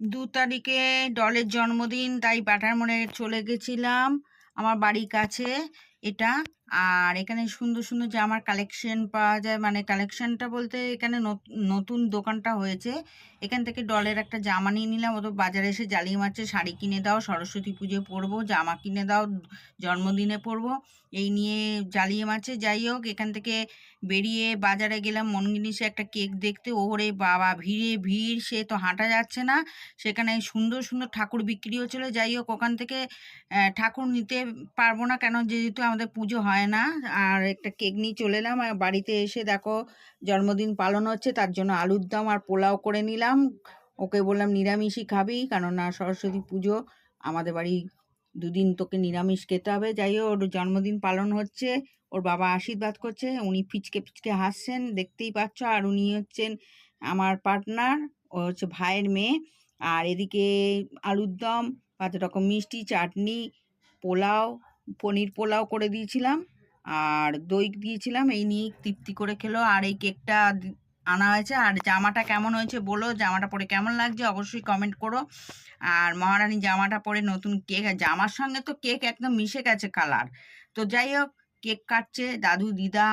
দু তারিখে ডলের জন্মদিন তাই পাঠার মনে চলে গেছিলাম। আমার বাড়ির কাছে এটা আর এখানে সুন্দর সুন্দর জামার কালেকশন পাওয়া যায় মানে কালেকশনটা বলতে এখানে নতুন দোকানটা হয়েছে। এখান থেকে ডলের একটা জামা নিয়ে নিলাম, ও তো বাজারে এসে জ্বালিয়ে মারছে, শাড়ি কিনে দাও, সরস্বতী পুজো পরবো, জামা কিনে দাও, জন্মদিনে পরবো, এই নিয়ে জ্বালিয়ে মারছে। যাই হোক, এখান থেকে বেরিয়ে বাজারে গেলাম, মনগিনিসে একটা কেক দেখতে, ওরে বাবা, ভিড়ে ভিড়, সে তো হাঁটা যাচ্ছে না। সেখানে সুন্দর সুন্দর ঠাকুর বিক্রি হচ্ছিল যাই হোক, ওখান থেকে ঠাকুর নিতে পারব না কেন, যেহেতু আমাদের পুজো হয় না। আর একটা কেক নিয়ে চলে এলাম। আর বাড়িতে এসে দেখো জন্মদিন পালন হচ্ছে, তার জন্য আলুর দম আর পোলাও করে নিলাম। ওকে বললাম, নিরামিষই খাবি, কেননা সরস্বতী পুজো, আমাদের বাড়ি দুদিন তোকে নিরামিষ খেতে হবে। যাই হোক, ওর জন্মদিন পালন হচ্ছে, ওর বাবা আশীর্বাদ করছে, উনি ফিচকে ফিচকে হাসছেন, দেখতেই পাচ্ছ। আর উনি হচ্ছেন আমার পার্টনার, ও হচ্ছে ভাইয়ের মেয়ে। আর এদিকে আলুর দম, পাঁচ রকম মিষ্টি, চাটনি, পোলাও পনির পোলাও করে দিয়েছিলাম আর দই দিয়েছিলাম, এই নিয়ে তৃপ্তি করে খেলো। আর এই কেকটা আনা হয়েছে। আর জামাটা কেমন হয়েছে বলো? জামাটা পরে কেমন লাগছে অবশ্যই কমেন্ট করো। আর মহারানী জামাটা পরে নতুন কেক জামার সঙ্গে তো কেক একদম মিশে গেছে কালার তো যাই হোক, কেক কাটছে দাদু, দিদা,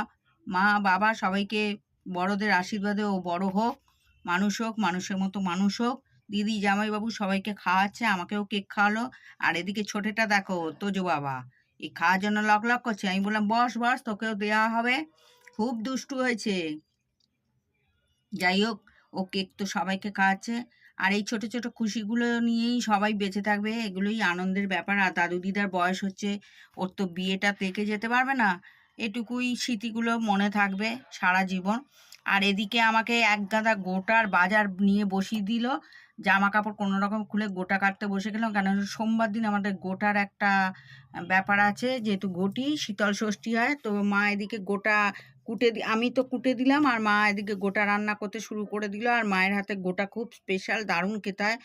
মা, বাবা সবাইকে বড়দের আশীর্বাদে ও বড় হোক, মানুষ হোক, মানুষের মতো মানুষ হোক। দিদি, জামাইবাবু সবাইকে খাওয়াচ্ছে, আমাকেও কেক খাওয়ালো। আর এদিকে ছোটেটা দেখো, তোজো বাবা। এই খাওয়ার জন্য লক লক করছে? আমি বললাম, বস বস, তোকেও দেওয়া হবে। খুব দুষ্টু হয়েছে। যাই হোক, ও কেক তো সবাইকে খাওয়াচ্ছে। আর এই ছোট ছোট খুশিগুলো নিয়েই সবাই বেঁচে থাকবে, এগুলোই আনন্দের ব্যাপার। আর দাদু দিদার বয়স হচ্ছে, ওর তো বিয়েটা থেকে যেতে পারবে না। এটুকুই স্মৃতিগুলো মনে থাকবে সারা জীবন। আর এদিকে আমাকে এক গাদা গোটার বাজার নিয়ে বসিয়ে দিল। জামা কাপড় কোনো রকম খুলে গোটা কাটতে বসে গেলাম। কেন সোমবার দিন আমাদের গোটার একটা ব্যাপার আছে, যেহেতু গোটি শীতল ষষ্ঠী হয়, তো মা এদিকে গোটা কুটে আমি তো কুটে দিলাম আর মা এদিকে গোটা রান্না করতে শুরু করে দিল। আর মায়ের হাতে গোটা খুব স্পেশাল দারুণ খেতে হয়।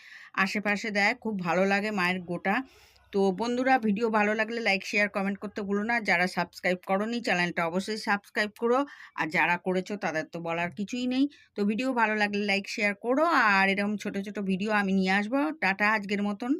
আশেপাশে দেয়, খুব ভালো লাগে মায়ের গোটা। তো বন্ধুরা, ভিডিও ভালো লাগলে লাইক, শেয়ার, কমেন্ট করতে ভুলো না। যারা সাবস্ক্রাইব করনি, চ্যানেলটা অবশ্যই সাবস্ক্রাইব করো। আর যারা করেছ, তাদের তো বলার কিছুই নেই। তো ভিডিও ভালো লাগলে লাইক, শেয়ার করো। আর এরকম ছোট ছোট ভিডিও আমি নিয়ে আসব। টাটা, আজকের মতন।